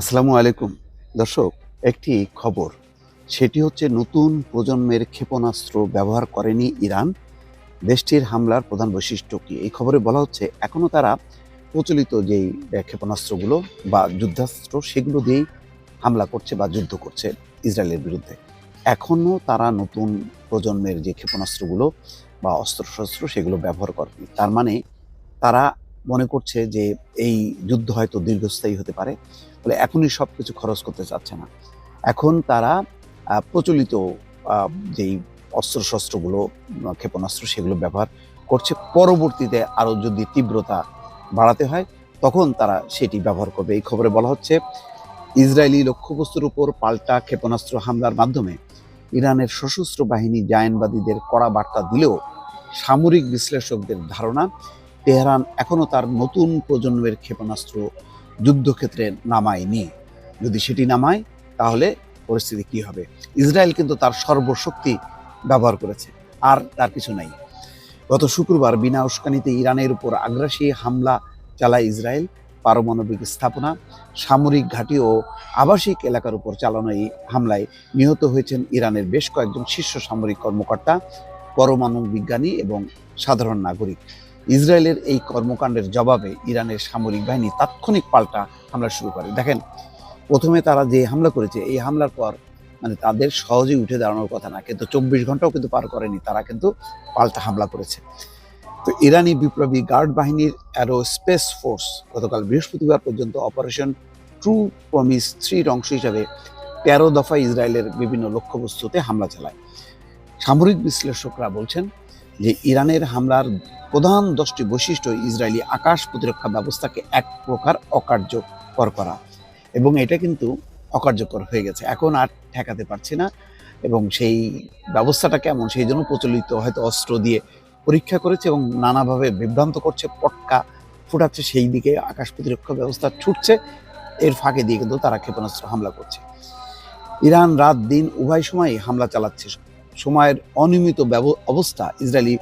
আসসালামু আলাইকুম। দর্শক, একটি খবর। সেটি হচ্ছে নতুন প্রজন্মের ক্ষেপণাস্ত্র ব্যবহার করেনি ইরান। দেশটির হামলার প্রধান বৈশিষ্ট্য কি? এই খবরে বলা হচ্ছে এখনও তারা প্রচলিত যেই ক্ষেপণাস্ত্রগুলো বা যুদ্ধাস্ত্র, সেগুলো দিয়েই হামলা করছে বা যুদ্ধ করছে ইসরায়েলের বিরুদ্ধে। এখনও তারা নতুন প্রজন্মের যে ক্ষেপণাস্ত্রগুলো বা অস্ত্রশস্ত্র, সেগুলো ব্যবহার করেনি। তার মানে তারা মনে করছে যে এই যুদ্ধ হয়তো দীর্ঘস্থায়ী হতে পারে বলে এখনই সব কিছু খরচ করতে চাচ্ছে না। এখন তারা প্রচলিত যেই অস্ত্রশস্ত্রগুলো ক্ষেপণাস্ত্র সেগুলো ব্যবহার করছে, পরবর্তীতে আরও যদি তীব্রতা বাড়াতে হয়, তখন তারা সেটি ব্যবহার করবে। এই খবরে বলা হচ্ছে, ইসরায়েলি লক্ষ্যবস্তুর উপর পাল্টা ক্ষেপণাস্ত্র হামলার মাধ্যমে ইরানের সশস্ত্র বাহিনী জায়নবাদীদের কড়া বার্তা দিলেও সামরিক বিশ্লেষকদের ধারণা তেহরান এখনও তার নতুন প্রজন্মের ক্ষেপণাস্ত্র যুদ্ধক্ষেত্রে নামায়নি। যদি সেটি নামায়, তাহলে পরিস্থিতি কি হবে? ইসরায়েল কিন্তু তার সর্বশক্তি ব্যবহার করেছে, আর তার কিছু নাই। গত শুক্রবার বিনা উস্কানিতে ইরানের উপর আগ্রাসী হামলা চালায় ইসরায়েল, পারমাণবিক স্থাপনা, সামরিক ঘাঁটি ও আবাসিক এলাকার উপর চালানো এই হামলায় নিহত হয়েছেন ইরানের বেশ কয়েকজন শীর্ষ সামরিক কর্মকর্তা, পরমাণু বিজ্ঞানী এবং সাধারণ নাগরিক। ইসরায়েলের এই কর্মকাণ্ডের জবাবে ইরানের সামরিক বাহিনী তাৎক্ষণিক পাল্টা হামলা শুরু করে। দেখেন, প্রথমে তারা যে হামলা করেছে, এই হামলার পর মানে তাদের সহজেই উঠে দাঁড়ানোর কথা না, কিন্তু চব্বিশ ঘন্টাও কিন্তু পার করেনি, তারা কিন্তু পাল্টা হামলা করেছে। তো ইরানি বিপ্লবী গার্ড বাহিনীর অ্যারো স্পেস ফোর্স গতকাল বৃহস্পতিবার পর্যন্ত অপারেশন ট্রু প্রমিস থ্রির অংশ হিসাবে তেরো দফা ইসরায়েলের বিভিন্ন লক্ষ্যবস্তুতে হামলা চালায়। সামরিক বিশ্লেষকরা বলছেন যে ইরানের হামলার প্রধান দশটি বৈশিষ্ট্য ইসরায়েলি আকাশ প্রতিরক্ষা ব্যবস্থাকে এক প্রকার অকার্যকর করা। এবং এটা কিন্তু অকার্যকর হয়ে গেছে। এখন আর ঠেকাতে পারছে না এবং সেই ব্যবস্থাটা কেমন? সেই জন্য প্রচলিত হয়তো অস্ত্র দিয়ে পরীক্ষা করেছে এবং নানাভাবে বিভ্রান্ত করছে, পটকা ফুটাচ্ছে, সেই দিকে আকাশ প্রতিরক্ষা ব্যবস্থা ছুটছে। এর ফাঁকে দিয়ে কিন্তু তারা ক্ষেপণাস্ত্র হামলা করছে। ইরান রাত দিন উভয় সময়ই হামলা চালাচ্ছে। সময়ের অনিয়মিত অবস্থা ইসরায়েলি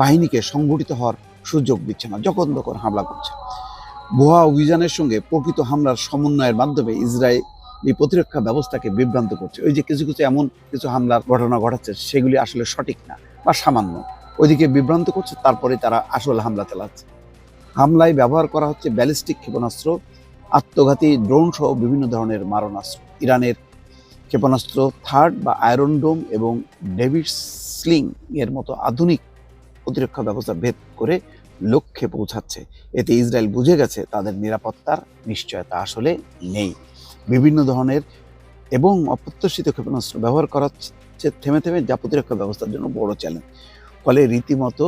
বাহিনীকে সংগঠিত হওয়ার সুযোগ দিচ্ছে না যখন তখন হামলা করছে। ভুয়া অভিযানের সঙ্গে প্রকৃত হামলার সমন্বয়ের মাধ্যমে ইসরায়েলি প্রতিরক্ষা ব্যবস্থাকে বিভ্রান্ত করছে। ওই যে কিছু কিছু এমন কিছু হামলার ঘটনা ঘটাচ্ছে, সেগুলি আসলে সঠিক না বা সামান্য। ওইদিকে বিভ্রান্ত করছে, তারপরে তারা আসল হামলা চালাচ্ছে। হামলায় ব্যবহার করা হচ্ছে ব্যালিস্টিক ক্ষেপণাস্ত্র, আত্মঘাতী ড্রোন সহ বিভিন্ন ধরনের মারণাস্ত্র। ইরানের ক্ষেপণাস্ত্র, থার্ড বা আয়রন ডোম এবং ডেভিড স্লিং এর মতো আধুনিক প্রতিরক্ষা ব্যবস্থা ভেদ করে লক্ষ্যে পৌঁছাচ্ছে। এতে ইসরায়েল বুঝে গেছে তাদের নিরাপত্তার নিশ্চয়তা আসলে নেই। বিভিন্ন ধরনের এবং অপ্রত্যাশিত ক্ষেপণাস্ত্র ব্যবহার করা হচ্ছে থেমে থেমে, যা প্রতিরক্ষা ব্যবস্থার জন্য বড় চ্যালেঞ্জ। ফলে রীতিমতো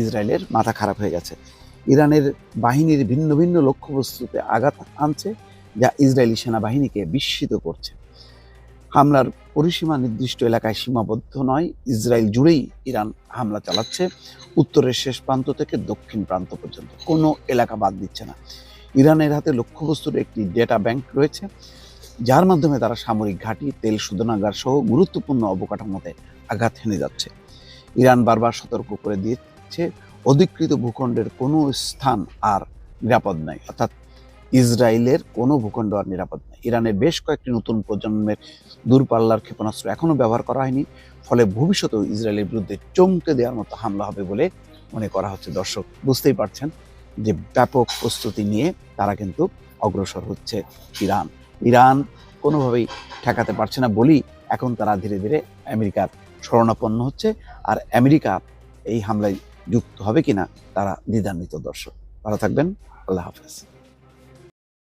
ইসরায়েলের মাথা খারাপ হয়ে গেছে। ইরানের বাহিনীর ভিন্ন ভিন্ন লক্ষ্যবস্তুতে আঘাত আনছে, যা ইসরায়েলি সেনাবাহিনীকে বিস্মিত করছে। হামলার পরিসীমা নির্দিষ্ট এলাকায় সীমাবদ্ধ নয়। ইসরায়েল জুড়েই ইরান হামলা চালাচ্ছে। উত্তরের শেষ প্রান্ত থেকে দক্ষিণ প্রান্ত পর্যন্ত। কোনো এলাকা বাদ দিচ্ছে না। ইরানের হাতে লক্ষ্যবস্তুর একটি ডেটা ব্যাংক রয়েছে, যার মাধ্যমে তারা সামরিক ঘাঁটি, তেল শোধনাগার সহ গুরুত্বপূর্ণ অবকাঠামোতে আঘাত হেনে যাচ্ছে। ইরান বারবার সতর্ক করে দিচ্ছে অধিকৃত ভূখণ্ডের কোনো স্থান আর নিরাপদ নয় অর্থাৎ ইসরায়েলের কোনো ভূখণ্ড আর নিরাপদ নয়। ইরানের বেশ কয়েকটি নতুন প্রজন্মের দূরপাল্লার ক্ষেপণাস্ত্র এখনও ব্যবহার করা হয়নি। ফলে ভবিষ্যতেও ইসরায়েলের বিরুদ্ধে চমকে দেওয়ার মতো হামলা হবে বলে মনে করা হচ্ছে। দর্শক, বুঝতেই পারছেন যে ব্যাপক প্রস্তুতি নিয়ে তারা কিন্তু অগ্রসর হচ্ছে ইরান। ইরান কোনোভাবেই ঠেকাতে পারছে না বলেই এখন তারা ধীরে ধীরে আমেরিকার শরণাপন্ন হচ্ছে। আর আমেরিকা এই হামলায় যুক্ত হবে কিনা তারা দ্বিধান্বিত। দর্শক, ভালো থাকবেন। আল্লাহ হাফেজ।